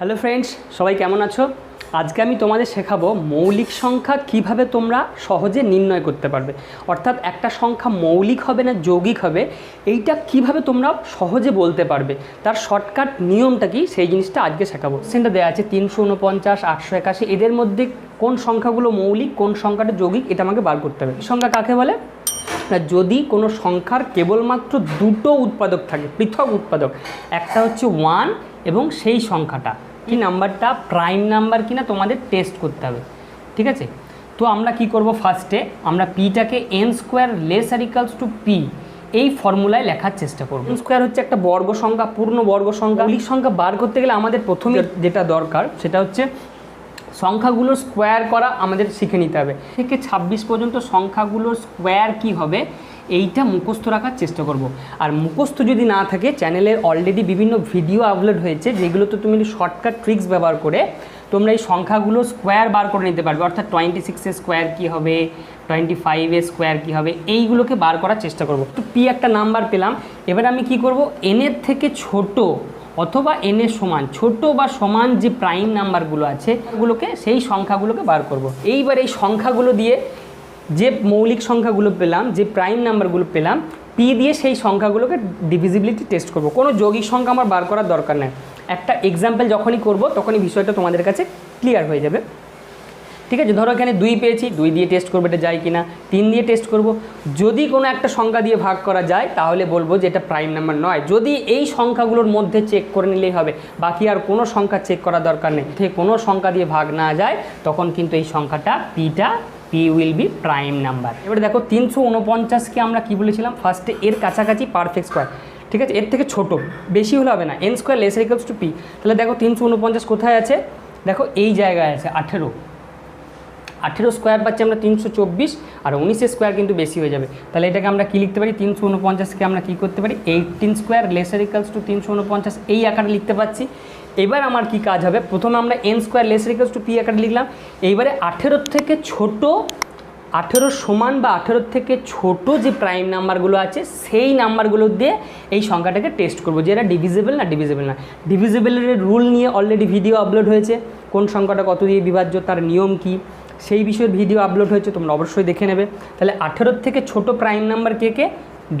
Hello friends, সবাই কেমন আছো? আজকে আমি তোমাদের শেখাবো মৌলিক সংখ্যা কীভাবে তোমরা সহজে নির্ণয় করতে পারবে। অর্থাৎ একটা সংখ্যা মৌলিক হবে না যৌগিক হবে, এইটা কীভাবে তোমরা সহজে বলতে পারবে? তার শর্টকাট নিয়মটা কি? সেই জিনিসটা আজকে শেখাবো। সেটা দেওয়া আছে তিনশো উনপঞ্চাশ আটশো একাশি, এদের মধ্যে কোন সংখ্যাগুলো মৌলিক, কোন সংখ্যাটা যৌগিক, এটা আমাকে বার করতে হবে। সংখ্যা কাকে বলে? যদি কোনো সংখ্যার কেবলমাত্র দুটো উৎপাদক থাকে, পৃথক উৎপাদক, একটা হচ্ছে ওয়ান এবং সেই সংখ্যাটা। কি নাম্বারটা প্রাইম নাম্বার কিনা তোমাদের টেস্ট করতে হবে ঠিক আছে? তো আমরা কি করব ফার্স্টে আমরা পিটাকে N square less or equals to P এই ফর্মুলায় লেখার চেষ্টা করব। স্কোয়ার হচ্ছে একটা বর্গ সংখ্যা পূর্ণ বর্গ সংখ্যা মৌলিক সংখ্যা বার করতে গেলে আমাদের প্রথমে যেটা দরকার সেটা হচ্ছে সংখ্যাগুলো স্কোয়ার করা আমাদের শিখে নিতে হবে। থেকে ছাব্বিশ পর্যন্ত সংখ্যাগুলোর স্কোয়ার কি হবে? এইটা মুখস্থ রাখার চেষ্টা করব। আর মুখস্থ যদি না থাকে চ্যানেলে অলরেডি বিভিন্ন ভিডিও আপলোড হয়েছে, যেগুলোতে তুমি শর্টকাট ট্রিক্স ব্যবহার করে, তোমরা এই সংখ্যাগুলো স্কোয়ার বার করে নিতে পারবে। অর্থাৎ টোয়েন্টি সিক্সের স্কোয়ার কী হবে? টোয়েন্টি ফাইভের স্কোয়ার কী হবে? এইগুলোকে বার করার চেষ্টা করব। তো পি একটা নাম্বার পেলাম। এবার আমি কি করব? এনের থেকে ছোট অথবা এন এর সমান, ছোট বা সমান যে প্রাইম নাম্বারগুলো আছে, ওগুলোকে, সেই সংখ্যাগুলোকে বার করব। এইবার এই সংখ্যাগুলো দিয়ে যে মৌলিক সংখ্যাগুলো পেলাম, যে প্রাইম নাম্বারগুলো পেলাম পি দিয়ে সেই সংখ্যাগুলোকে ডিভিজিবিলিটি টেস্ট করব। কোনো যৌগিক সংখ্যা আমার বার করার দরকার নেই। একটা এক্সাম্পল যখনই করব, তখনই বিষয়টা তোমাদের কাছে ক্লিয়ার হয়ে যাবে। ঠিক আছে? ধরো এখানে দুই পেয়েছি, দুই দিয়ে টেস্ট করব এটা যায় কি না তিন দিয়ে টেস্ট করব। যদি কোনো একটা সংখ্যা দিয়ে ভাগ করা যায়, তাহলে বলব যে এটা প্রাইম নাম্বার নয়। যদি এই সংখ্যাগুলোর মধ্যে চেক করে নিলেই হবে। বাকি আর কোনো সংখ্যা চেক করার দরকার নেই। ঠিক কোনো সংখ্যা দিয়ে ভাগ না যায়, তখন কিন্তু এই সংখ্যাটা পিটা P will be prime number এবারে দেখো, তিনশো উনপঞ্চাশকে আমরা কি বলেছিলাম? ফার্স্টে এর কাছাকাছি পারফেক্ট স্কোয়ার ঠিক আছে? এর থেকে ছোট। বেশি হলে হবে না। N square less equals to P তাহলে দেখো, তিনশো উনপঞ্চাশ কোথায় আছে? দেখো, এই জায়গায় আছে, আঠেরো। আঠেরো স্কোয়ার পাচ্ছি আমরা তিনশো চব্বিশ, আর উনিশে স্কোয়ার কিন্তু বেশি হয়ে যাবে। তাহলে এটাকে আমরা কী লিখতে পারি? তিনশো উনপঞ্চাশকে আমরা কী করতে পারি? Eighteen square lesser equals to তিনশো উনপঞ্চাশ এই আকারে লিখতে পাচ্ছি এবার আমার কি কাজ হবে? প্রথমে আমরা N square lesser equals to P আকারে লিখলাম। এইবারে আঠেরোর থেকে ছোট, আঠেরো সমান বা আঠেরোর থেকে ছোট যে প্রাইম নাম্বারগুলো আছে, সেই নাম্বারগুলো দিয়ে এই সংখ্যাটাকে টেস্ট করব যে এটা ডিভিজিবল না ডিভিজিবল না। ডিভিজিবলের রুল নিয়ে অলরেডি ভিডিও আপলোড হয়েছে। কোন সংখ্যাটা কত দিয়ে বিভাজ্য, তার নিয়ম কী? সেই বিষয়ে ভিডিও আপলোড হয়েছে, তোমরা অবশ্যই দেখে নেবে। তাহলে আঠেরোর থেকে ছোট প্রাইম নাম্বার কে কে?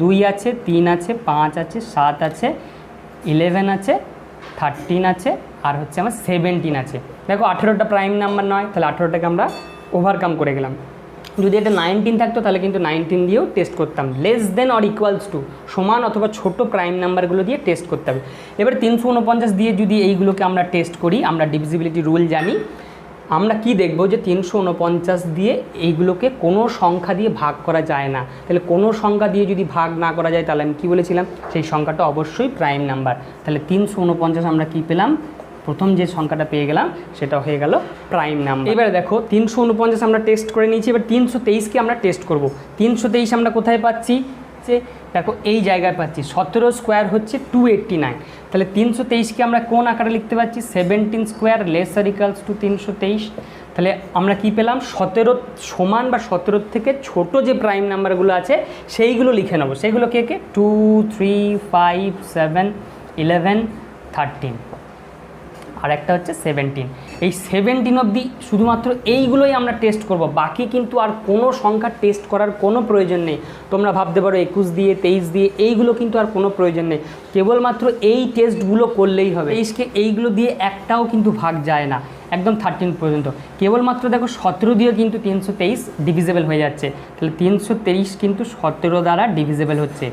দুই আছে, তিন আছে, পাঁচ আছে, সাত আছে ইলেভেন আছে থার্টিন আছে, আর হচ্ছে আমার সেভেন্টিন আছে। দেখো, আঠেরোটা প্রাইম নাম্বার নয়, তাহলে আঠেরোটাকে আমরা ওভারকাম করে গেলাম। যদি এটা নাইনটিন থাকতো, তাহলে কিন্তু নাইনটিন দিয়েও টেস্ট করতাম। Less than or equals to সমান অথবা ছোট প্রাইম নাম্বারগুলো দিয়ে টেস্ট করতে হবে। এবার তিনশো উনপঞ্চাশ দিয়ে যদি এইগুলোকে আমরা টেস্ট করি, আমরা ডিভিজিবিলিটি রুল জানি আমরা কি দেখব যে তিনশো উনপঞ্চাশ দিয়ে এইগুলোকে কোনো সংখ্যা দিয়ে ভাগ করা যায় না? তাহলে কোনো সংখ্যা দিয়ে যদি ভাগ না করা যায়, তাহলে আমি কী বলেছিলাম? সেই সংখ্যাটা অবশ্যই প্রাইম নাম্বার। তাহলে তিনশো উনপঞ্চাশ আমরা কী পেলাম? প্রথম যে সংখ্যাটা পেয়ে গেলাম, সেটা হয়ে গেল প্রাইম নাম্বার। এবারে দেখো, তিনশো উনপঞ্চাশ আমরা টেস্ট করে নিয়েছি, এবার তিনশো তেইশকে আমরা টেস্ট করব। তিনশো তেইশ আমরা কোথায় পাচ্ছি? যে দেখো, এই জায়গায় পাচ্ছি। সতেরো স্কোয়ার হচ্ছে টু এইট্টি নাইন তাহলে তিনশো তেইশকে আমরা কোন আকারে লিখতে পারছি? Seventeen square lesser equals to তিনশো তেইশ। তাহলে আমরা কি পেলাম? সতেরো সমান বা সতেরোর থেকে ছোট যে প্রাইম নাম্বারগুলো আছে, সেইগুলো লিখে নেব। সেইগুলো কে কে? Two three five seven eleven thirteen আর একটা হচ্ছে সেভেন্টিন এই সেভেন্টিন অবধি শুধুমাত্র এইগুলোই আমরা টেস্ট করব, বাকি কিন্তু আর কোনো সংখ্যা টেস্ট করার কোনো প্রয়োজন নেই। তোমরা ভাবতে পারো একুশ দিয়ে, তেইশ দিয়ে, এইগুলো কিন্তু আর কোনো প্রয়োজন নেই। কেবলমাত্র এই টেস্টগুলো করলেই হবে। তেইশকে এইগুলো দিয়ে একটাও কিন্তু ভাগ যায় না, একদম থার্টিন পর্যন্ত। কেবলমাত্র দেখো সতেরো দিয়ে কিন্তু তিনশো তেইশ ডিভিজেবল হয়ে যাচ্ছে। তাহলে তিনশো তেইশ কিন্তু সতেরো দ্বারা ডিভিজেবল হচ্ছে।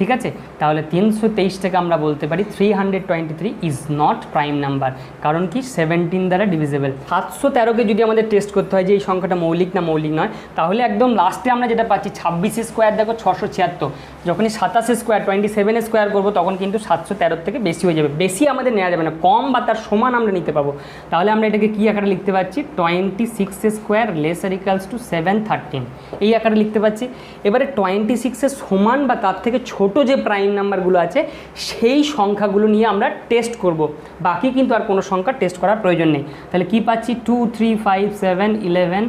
ঠিক আছে? তাহলে তিনশো তেইশটাকে আমরা বলতে পারি three hundred twenty three is not prime number কারণ কি? সেভেন্টিন দ্বারা ডিভিজেবল সাতশো তেরোকে যদি আমাদের টেস্ট করতে হয় যে এই সংখ্যাটা মৌলিক না মৌলিক নয়, তাহলে একদম লাস্টে আমরা যেটা পাচ্ছি, ছাব্বিশে স্কোয়ার দেখো, ছশো ছিয়াত্তর। যখনই সাতাশে স্কোয়ার টোয়েন্টি সেভেন স্কোয়ার করব, তখন কিন্তু সাতশো তেরোর থেকে বেশি হয়ে যাবে। বেশি আমাদের নেওয়া যাবে না। কম বা তার সমান আমরা নিতে পাবো। তাহলে আমরা এটাকে কী আকারে লিখতে পারছি? Twenty six square lesser equals to seven thirteen এই আকারে লিখতে পাচ্ছি এবারে টোয়েন্টি সিক্সের সমান বা তার থেকে ছোট যে প্রাইম নাম্বারগুলো আছে, সেই সংখ্যাগুলো নিয়ে আমরা টেস্ট করব। বাকি কিন্তু আর কোনো সংখ্যা টেস্ট করার প্রয়োজন নেই। তাহলে কি পাচ্ছি? Two three five seven eleven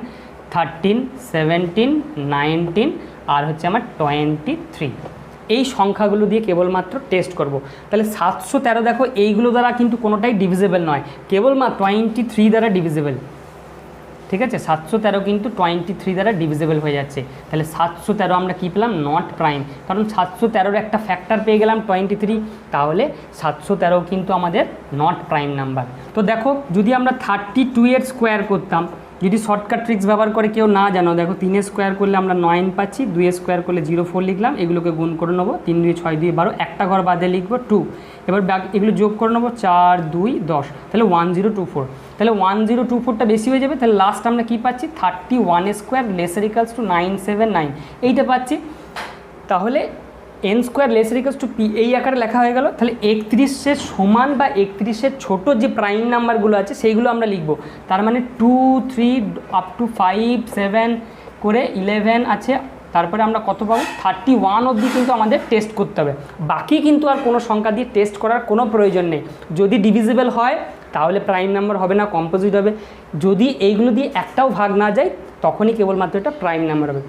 thirteen seventeen nineteen আর হচ্ছে আমার টোয়েন্টি থ্রি এই সংখ্যাগুলো দিয়ে কেবলমাত্র টেস্ট করব। তাহলে সাতশো তেরো দেখো, এইগুলো দ্বারা কিন্তু কোনোটাই ডিভিজেবল নয়। কেবলমাত্র টোয়েন্টি থ্রি দ্বারা ডিভিজেবল ঠিক আছে? সাতশো তেরো কিন্তু টোয়েন্টি থ্রি দ্বারা ডিভিজেবল হয়ে যাচ্ছে। তাহলে সাতশো তেরো আমরা কী পেলাম? নট প্রাইম কারণ সাতশো তেরোর একটা ফ্যাক্টর পেয়ে গেলাম টোয়েন্টি থ্রি তাহলে সাতশো তেরো কিন্তু আমাদের নট প্রাইম নাম্বার তো দেখো, যদি আমরা থার্টি টু এর স্কোয়ার করতাম যদি শর্টকাট ট্রিক্স ব্যবহার করে কেউ না জানো, দেখো তিনের স্কোয়ার করলে আমরা নাইন পাচ্ছি দুইয়ের স্কোয়ার করলে জিরো ফোর লিখলাম, এগুলোকে গুণ করে নেব, তিন দুই ছয় দুই বারো, একটা ঘর বাদে লিখব টু এবার এগুলো যোগ করে নেব, চার দুই দশ, তাহলে ওয়ান জিরো টু ফোর তাহলে ওয়ান জিরো টু ফোরটা বেশি হয়ে যাবে, তাহলে লাস্ট আমরা কী পাচ্ছি? Thirty one square lesser equals to nine seven nine এইটা পাচ্ছি, তাহলে N square lesser equals to P এই আকারে লেখা হয়ে গেল। তাহলে একত্রিশের সমান বা একত্রিশের ছোট যে প্রাইম নাম্বারগুলো আছে, সেইগুলো আমরা লিখব। তার মানে two three up to five seven করে ইলেভেন আছে। তারপরে আমরা কত পাবো? থার্টি ওয়ান অবধি কিন্তু আমাদের টেস্ট করতে হবে। বাকি কিন্তু আর কোনো সংখ্যা দিয়ে টেস্ট করার কোনো প্রয়োজন নেই। যদি ডিভিজিবল হয়, তাহলে প্রাইম নাম্বার হবে না কম্পোজিট হবে। যদি এইগুলো দিয়ে একটাও ভাগ না যায়, তখনই কেবলমাত্র এটা প্রাইম নাম্বার হবে।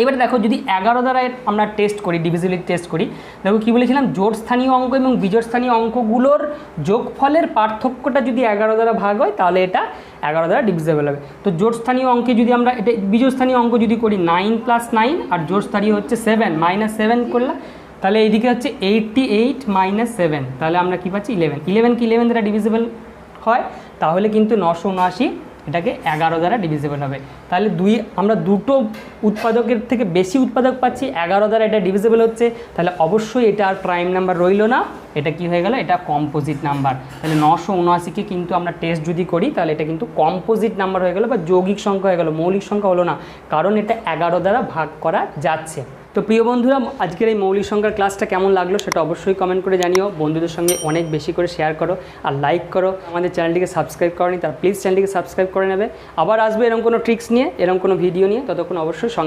এবারে দেখো যদি এগারো দ্বারা আমরা টেস্ট করি ডিভিজিবিলিটি টেস্ট করি, দেখো কী বলেছিলাম? জোট স্থানীয় অঙ্ক এবং বিজোড় স্থানীয় অঙ্কগুলোর যোগফলের পার্থক্যটা যদি এগারো দ্বারা ভাগ হয়, তাহলে এটা এগারো দ্বারা ডিভিজেবল হবে। তো জোট স্থানীয় অঙ্কে যদি আমরা এটা বিজোড় স্থানীয় অঙ্ক যদি করি নাইন প্লাস নাইন আর জোট স্থানীয় হচ্ছে সেভেন মাইনাস সেভেন করলাম, তাহলে এইদিকে হচ্ছে এইটটি এইট মাইনাস সেভেন তাহলে আমরা কী পাচ্ছি? ইলেভেন ইলেভেন কি ইলেভেন দ্বারা ডিভিজিবল হয়? তাহলে কিন্তু নশো উনআশি এটাকে এগারো দ্বারা ডিভিজিবল হবে। তাহলে দুই, আমরা দুটো উৎপাদকের থেকে বেশি উৎপাদক পাচ্ছি, এগারো দ্বারা এটা ডিভিজিবল হচ্ছে, তাহলে অবশ্যই এটা আর প্রাইম নাম্বার রইল না। এটা কি হয়ে গেল? এটা কম্পোজিট নাম্বার তাহলে নশো উনআশিকে কিন্তু আমরা টেস্ট যদি করি, তাহলে এটা কিন্তু কম্পোজিট নাম্বার হয়ে গেল বা যৌগিক সংখ্যা হয়ে গেল, মৌলিক সংখ্যা হলো না। কারণ এটা এগারো দ্বারা ভাগ করা যাচ্ছে। তো প্রিয় বন্ধুরা, আজকের এই মৌলিক সংখ্যার ক্লাসটা কেমন লাগল সেটা অবশ্যই কমেন্ট করে জানিও। বন্ধুদের সঙ্গে অনেক বেশি করে শেয়ার করো আর লাইক করো। আমাদের চ্যানেলটিকে সাবস্ক্রাইব করনি, তার প্লিজ চ্যানেলটিকে সাবস্ক্রাইব করে নেবে। আবার আসবে এরকম কোনো ট্রিক্স নিয়ে, এরকম কোনো ভিডিও নিয়ে, ততক্ষণ অবশ্যই সঙ্গে